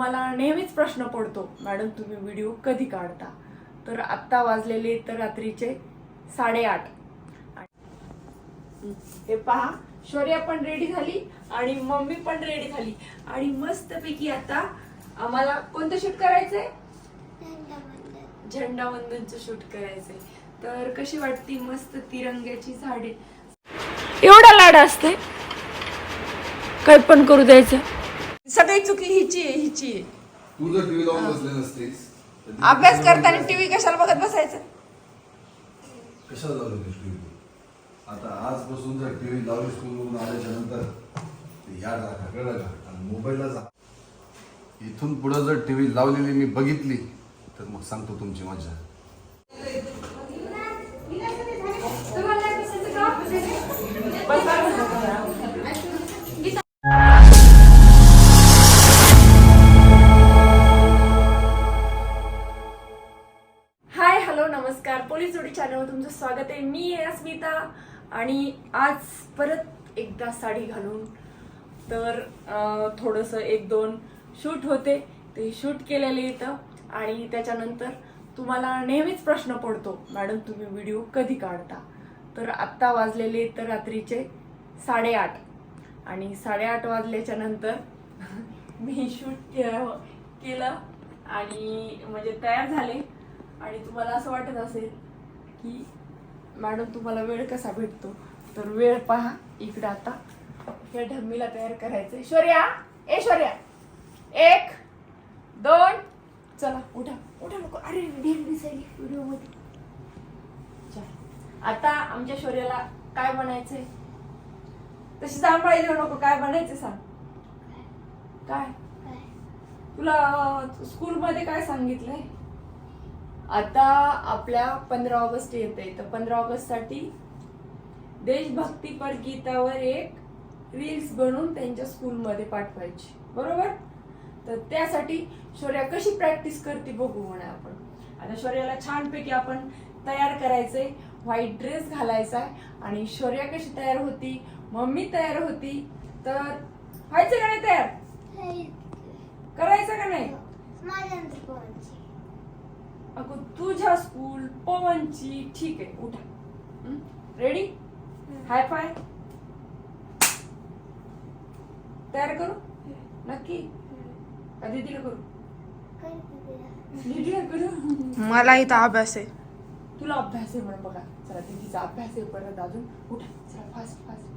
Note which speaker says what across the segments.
Speaker 1: मला नेहमीच प्रश्न पडतो मॅडम तुम्ही व्हिडिओ कधी काढता? तर आत्ता वाजलेले तर रात्रीचे साडेआठ. हे पहा शौर्या पण रेडी झाली आणि मम्मी पण रेडी झाली. आणि मस्तपैकी आता आम्हाला कोणतं शूट करायचंय? झेंडा वंदनचं शूट करायचंय. तर कशी वाटती मस्त तिरंग्याची झाडे? एवढा लाड असते काय पण करू द्यायचं. सगळी चुकी हिची आहे हिची आहे.
Speaker 2: तू जर टीव्ही लावून बसले नसतेस तर ती
Speaker 1: अभ्यास
Speaker 2: TV
Speaker 1: करताना टीव्ही कशाला बघत बसायचं?
Speaker 2: कशाला लावली टीव्ही? आता आजपासून जर टीव्ही लावली स्कूलवरून आल्याच्यानंतर ते या दाखा कळलं का आणि मोबाईलला जा. इथून पुढे जर टीव्ही लावलेली मी बघितली तर मग सांगतो तुमची मजा
Speaker 1: हाय अस्मिता आणि आज परत एकदा साडी घालून. तर थोडस थोडंसं एक दोन शूट होते. ते शूट केलेले इथं. आणि त्याच्यानंतर तुम्हाला नेहमीच प्रश्न पडतो मॅडम तुम्ही व्हिडिओ कधी काढता? तर आत्ता वाजलेले तर रात्रीचे साडेआठ. आणि साडेआठ वाजल्याच्या नंतर मी शूट केलं आणि म्हणजे तयार झाले. आणि तुम्हाला असं वाटत असेल की मॅडम तुम्हाला वेळ कसा भेटतो? तर वेळ पहा इकडं आता. या ढम्मीला तयार करायचं ऐश्वर्या ऐश्वर्या एक दोन चला उठा. उठा नको. अरे ढेर दिसायली व्हिडिओमध्ये. आता आमच्या शौर्याला काय बनायचंय तशी सांभाळी देऊ नको. काय बनायचं सांग. काय? तुला स्कूलमध्ये काय सांगितलंय? आता आपल्या पंधरा ऑगस्ट येते तर पंधरा ऑगस्टसाठी देशभक्तीपर गीतावर एक रील्स बनवून त्यांच्या स्कूलमध्ये पाठवायची. बरोबर? तर त्यासाठी शौर्या कशी प्रॅक्टिस करते बघू म्हणा आपण. आता शौर्याला छानपैकी आपण तयार करायचंय. व्हाईट ड्रेस घालायचा आणि शौर्या कशी तयार होती मम्मी तयार होती तर व्हायचं का नाही तयार? करायचं का नाही? अगं तुझ्या स्कूल पवनची ठीक आहे उठा रेडी हाय फाय तयार करू? नक्की? का दीदीला करू? दीदीला. करू?
Speaker 3: मला इथं अभ्यास आहे.
Speaker 1: तुला अभ्यास आहे म्हणून बघा. चला दीदीचा अभ्यास आहे परत अजून. उठा. चला फास्ट फास्ट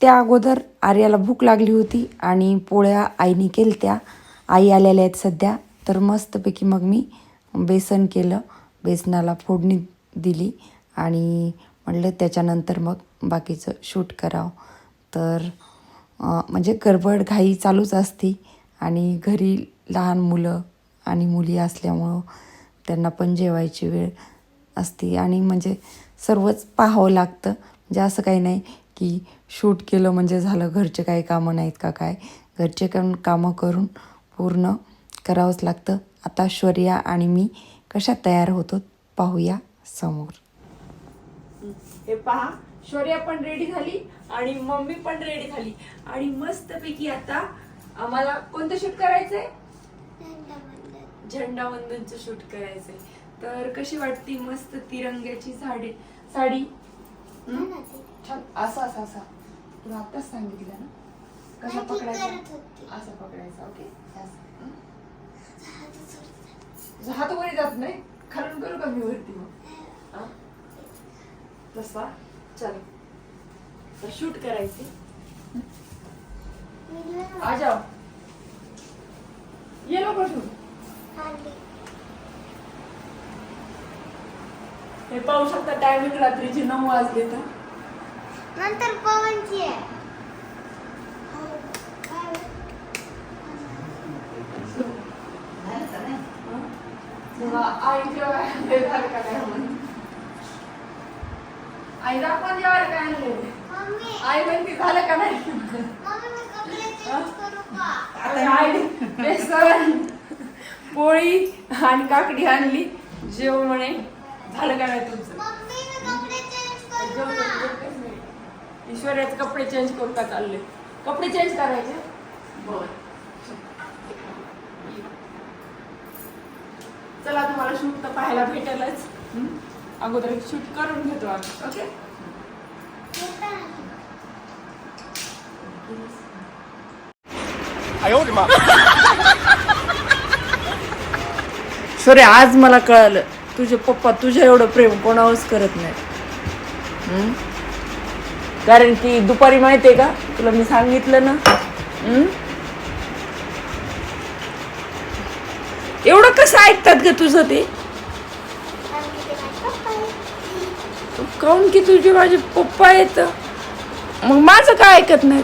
Speaker 4: त्या अगोदर आर्याला भूक लागली होती आणि पोळ्या आईने केलत्या. आई आलेल्या आहेत सध्या. तर मस्तपैकी मग मी बेसन केलं. बेसनाला फोडणी दिली आणि म्हणलं त्याच्यानंतर मग बाकीचं शूट करावं. तर म्हणजे गडबड घाई चालूच असते आणि घरी लहान मुलं आणि मुली असल्यामुळं त्यांना पण जेवायची वेळ असते आणि म्हणजे सर्वच पाहावं लागतं. म्हणजे असं काही नाही की शूट केलं म्हणजे झालं घरचे काही कामं नाहीत का काय? घरचे पण कामं करून पूर्ण करावंच लागतं. आता शौर्या आणि मी कशा तयार होतो पाहूया समोर.
Speaker 1: हे पहा शौर्या पण रेडी झाली आणि मम्मी पण रेडी झाली. आणि मस्तपैकी आता आम्हाला कोणतं शूट करायचंय? झेंडा वंदनचं शूट करायचंय. तर कशी वाटती मस्त तिरंग्याची साडी साडी? छान असं असं असा. तुला आत्ताच सांगितलं ना? कसा पकडायचा असं पकडायचा ओके? हात वरी जात नाही? खालून करू का मी वरती मग? हं? तसा? चल. तर शूट करायचे. आ जाओ ये लोक शूट हे पाहू शकता टायमिंग रात्रीचे नऊ वाजले तर.
Speaker 5: नंतर पवनची आहे.
Speaker 1: काय म्हणून? आई दाखवा जेवायला काय आई म्हणते झालं का नाही?
Speaker 5: मम्मी मी कपडे चेंज करू का?
Speaker 1: आता आई बेसन पोळी आणि काकडी आणली. जेव म्हणे झालं का नाही तुमचं?
Speaker 5: मम्मी कपडे चेंज करू का
Speaker 1: चालले? कपडे चेंज करायचे? बर. चला तुम्हाला शूट तर पाहायला भेटेलच. अगोदर एक शूट करून घेतो आम्ही ओके? सॉरी आज मला कळालं. तुझे पप्पा तुझ्या एवढं प्रेम कोणावरच करत नाही कारण की दुपारी माहिती आहे का? तुला मी सांगितलं ना. एवढं कसं ऐकतात ग तुझं ते? काऊन की तुझे माझे पप्पा येत मग माझं काय ऐकत नाही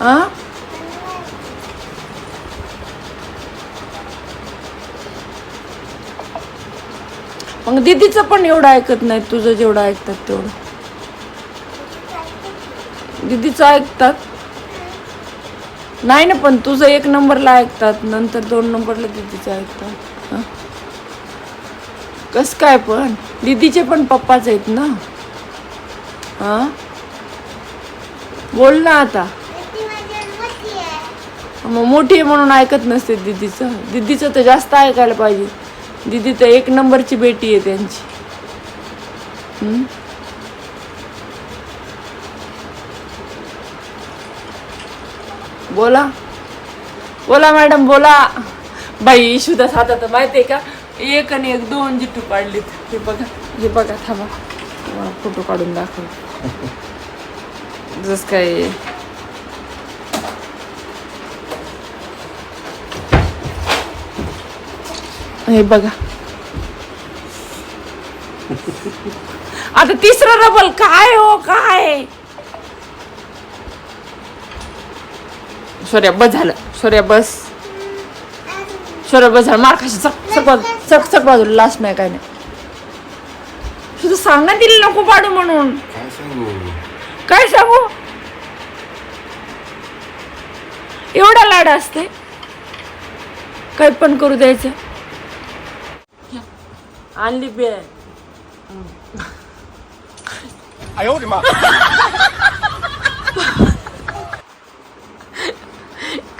Speaker 1: हा
Speaker 5: म्हणून नाही ऐकत.
Speaker 1: मग दीदीचं पण एवढं ऐकत नाही तुझं जेवढं ऐकतात तेवढं. दीदीचं ऐकतात? नाही ना पण तुझं एक नंबरला ऐकतात नंतर दोन नंबरला दीदीचं ऐकतात. कस काय पण? दीदीचे पण पप्पाच आहेत ना? हा? बोल ना आता. मग मोठी म्हणून ऐकत नसते दीदीचं. दीदीचं तर जास्त ऐकायला पाहिजे. दीदी तर एक नंबरची बेटी आहे त्यांची? बोला. बोला मॅडम बोला. बाई इशुदास आता तर माहितीये का? एक आणि एक दोन जिट्टू काढलीत हे बघा हे बघा थांबा. फोटो काढून दाखव जस काय हे बघा. आता तिसरं रबल काय हो काय? सोर्या बस झालं. सोर्या बस. सोर्या बस झालं. मार खाशी चक चक बाजू चक चक बाजूला. लास्ट नाही काय नाही. तुझं सांगा दिली नको पाडू म्हणून.
Speaker 2: काय सांगू?
Speaker 1: एवढा लाड असते काय पण करू द्यायचं. आणली बे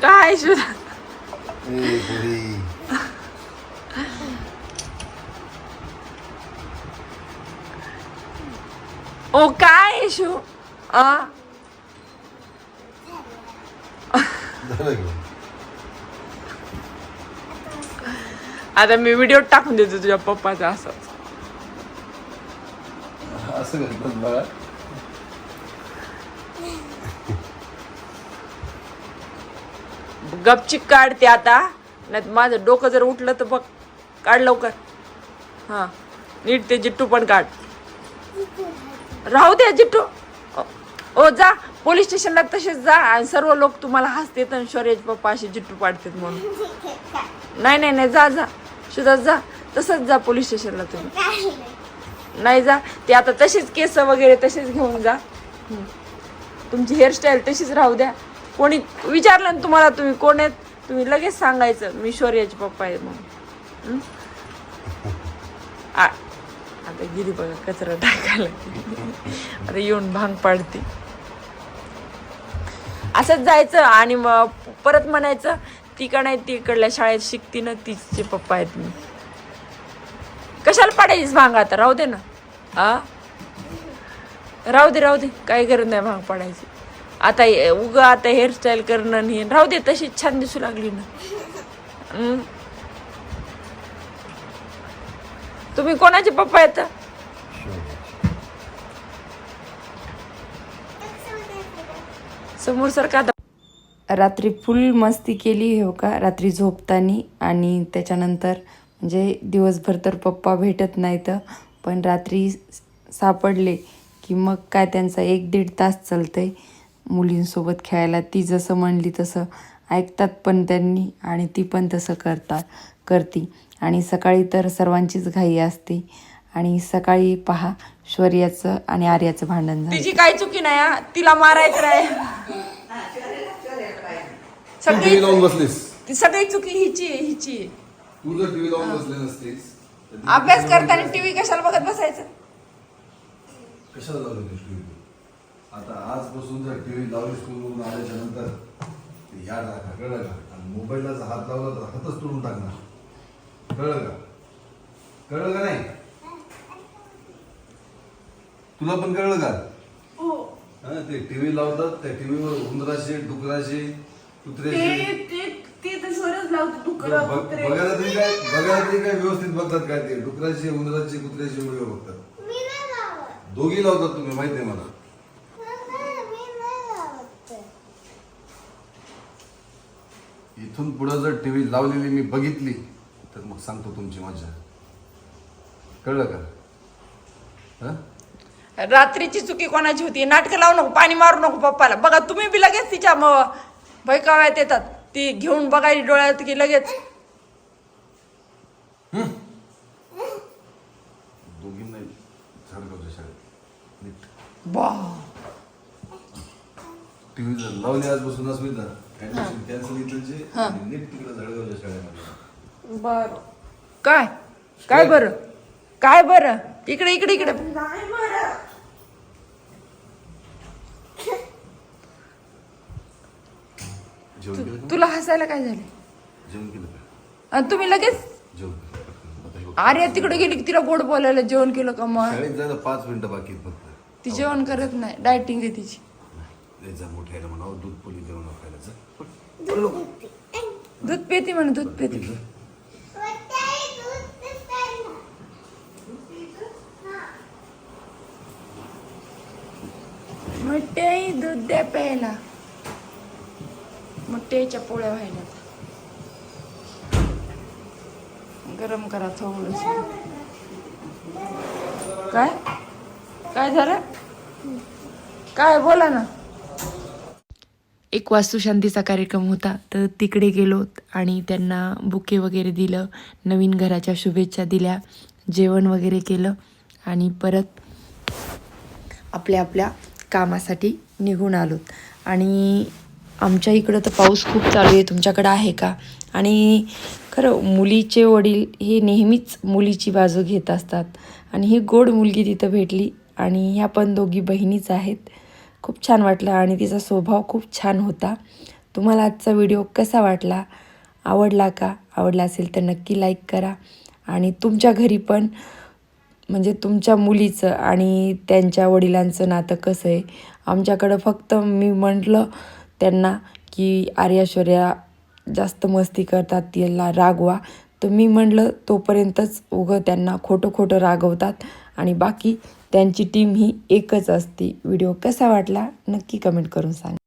Speaker 1: काय सुद्धा ओ काय शू आ
Speaker 2: झालं की
Speaker 1: आता मी व्हिडिओ टाकून देतो तुझ्या पप्पाचा असं.
Speaker 2: असं बघा.
Speaker 1: गपचिक काढते आता. नाही माझं डोकं जर उठलं तर बघ काढ लवकर. हा नीट ते जिट्टू पण काढ. राहू द्या जिट्टू. ओ जा. पोलीस स्टेशनला तसेच जा आणि सर्व लोक तुम्हाला हसतात आणि शौर्याचे पप्पा असे जिट्टू पाडतात म्हणून. नाही नाही नाही जा जा. सुद्धा जा. तसंच जा पोलीस स्टेशनला तुम्ही.
Speaker 5: नाही.
Speaker 1: जा. ते आता तसेच केस वगैरे तसेच घेऊन जा. तुमची हेअरस्टाईल तशीच राहू द्या. कोणी विचारलं ना तुम्हाला तुम्ही कोण आहेत तुम्ही लगेच सांगायचं मी शौर्याचे पप्पा आहे म्हणून. आ- आता गिरी बघा कचरा टाकायला. आता येऊन भांग पाडते. असंच जायचं आणि मग परत म्हणायचं तिकडं नाही तिकडल्या शाळेत शिकती ना तिचे पप्पा आहेत मी कशाला पाडायचीस भांग आता? राहू दे ना. आ? राहू दे राहू दे. काही गरज नाही भांग पाडायची. आता उग आता हेअरस्टाईल करणं आणि हे. राहू दे तशीच छान दिसू लागली ना. तुम्ही कोणाचे पप्पा आहेत? समोर सारखा
Speaker 4: रात्री फुल मस्ती केली हो का? रात्री झोपतानी आणि त्याच्यानंतर म्हणजे दिवसभर तर पप्पा भेटत नाहीत पण रात्री सापडले की मग काय त्यांचा एक दीड तास चालतंय. मुलींसोबत खेळायला ती जसं म्हणली तसं ऐकतात पण त्यांनी आणि ती पण तसं करतात करती. आणि सकाळी तर सर्वांचीच घाई असते. आणि सकाळी पहा शौर्याचं आणि आर्याचं भांडण झालं.
Speaker 1: तिची काही चुकी नाही. तिला मारायचं नाही.
Speaker 2: टीव्ही लावून बसलीस.
Speaker 1: ती सगळी चुकी हिची आहे हिची आहे.
Speaker 2: तू जर टीव्ही लावून बसली नसतीस तर ती-
Speaker 1: अभ्यास करताना टीव्ही कशाला बघत बसायचं?
Speaker 2: कशाला लावलं टी व्ही आता आजपासून जर टी व्ही लावली स्कूलवरून आल्याच्यानंतर ते याद राखा कळलं का? आणि मोबाईलला जर हात लावला तर हातच तोडून टाकणार. कळलं का? कळलं का नाही? तुला पण कळलं का?
Speaker 1: हो.
Speaker 2: हा, ते टीव्ही लावतात त्या टीव्हीवर उंदराचे डुकराचे कुत्र्याचे
Speaker 1: ते ते ते तर स्वरच लावते
Speaker 2: बघ-
Speaker 1: डुकरं कुत्रे.
Speaker 2: बघायला तरी काय बघायला तरी काय व्यवस्थित बघतात काय ते. डुकराचे उंदराचे कुत्र्याचे व्हिडिओ बघतात.
Speaker 5: मी नाही लावत.
Speaker 2: दोघी लावतात तुम्ही माहिती आहे मला.
Speaker 5: नाही, मी नाही लावत.
Speaker 2: इथून पुढे जर टीव्ही लावलेली मी बघितली तर मग सांगतो तुमची मजा कळलं का? हा?
Speaker 1: रात्रीची चुकी कोणाची होती? नाटकं लावू नको पाणी मारू नको पप्पाला. बघा तुम्ही बी लगेच तिच्या म भैकाव्यात येतात. ती घेऊन बघायची डोळ्यात की लगेच. बा
Speaker 2: लावली आजपासून ऍडमिशन कॅन्सल इथलचे नीट तिकडे झाडगावच्या शाळेमध्ये?
Speaker 1: बर. काय? काय बरं? काय बरं? इकडे इकडे इकडे.
Speaker 2: जेवण केलं का?
Speaker 1: तुला हसायला काय झालं?
Speaker 2: जेवण केलं का?
Speaker 1: आणि तुम्ही लगेच?
Speaker 2: जेवण केलं. आता हे बघ.
Speaker 1: अरे तिकडे गेली की तिला गोड बोलायला जेवण केलं का मग?
Speaker 2: शाळेत जायला पाच मिनिटं बाकी आहेत फक्त.
Speaker 1: ती जेवण करत नाही. डायटिंग आहे तिची.
Speaker 2: नाही जा मोठ्याला म्हणावं दूध खायला जा.
Speaker 1: दूध पेती. म्हणे दूध पेती.
Speaker 2: जा.
Speaker 1: मट्याई दूध द्या प्यायला. मट्याच्या पोळ्या व्हायला गरम करा थोडस. काय? काय झालं? काय? बोला ना.
Speaker 4: एक वास्तुशांतीचा कार्यक्रम होता तर तिकडे गेलो आणि त्यांना बुके वगैरे दिलं नवीन घराच्या शुभेच्छा दिल्या जेवण वगैरे केलं आणि परत आपल्या आपल्या कामासाठी निघून आलोत. आणि आमच्या इकडं तर पाऊस खूप चालू आहे तुमच्याकडं आहे का? आणि खरं मुलीचे वडील हे नेहमीच मुलीची बाजू घेत असतात. आणि ही गोड मुलगी तिथं भेटली आणि ह्या पण दोघी बहिणीच आहेत. खूप छान वाटलं आणि तिचा स्वभाव खूप छान होता. तुम्हाला आजचा व्हिडिओ कसा वाटला? आवडला का? आवडला असेल तर नक्की लाईक करा. आणि तुमच्या घरी पण म्हणजे तुमच्या मुलीचं आणि त्यांच्या वडिलांचं नातं कसं आहे? आमच्याकडं फक्त मी म्हटलं त्यांना की आर्याश्वर्या जास्त मस्ती करतात तिला रागवा. तर मी म्हटलं तोपर्यंतच उगं त्यांना खोटं खोटं रागवतात आणि बाकी त्यांची टीम ही एकच असते. व्हिडिओ कसा वाटला? नक्की कमेंट करून सांगा.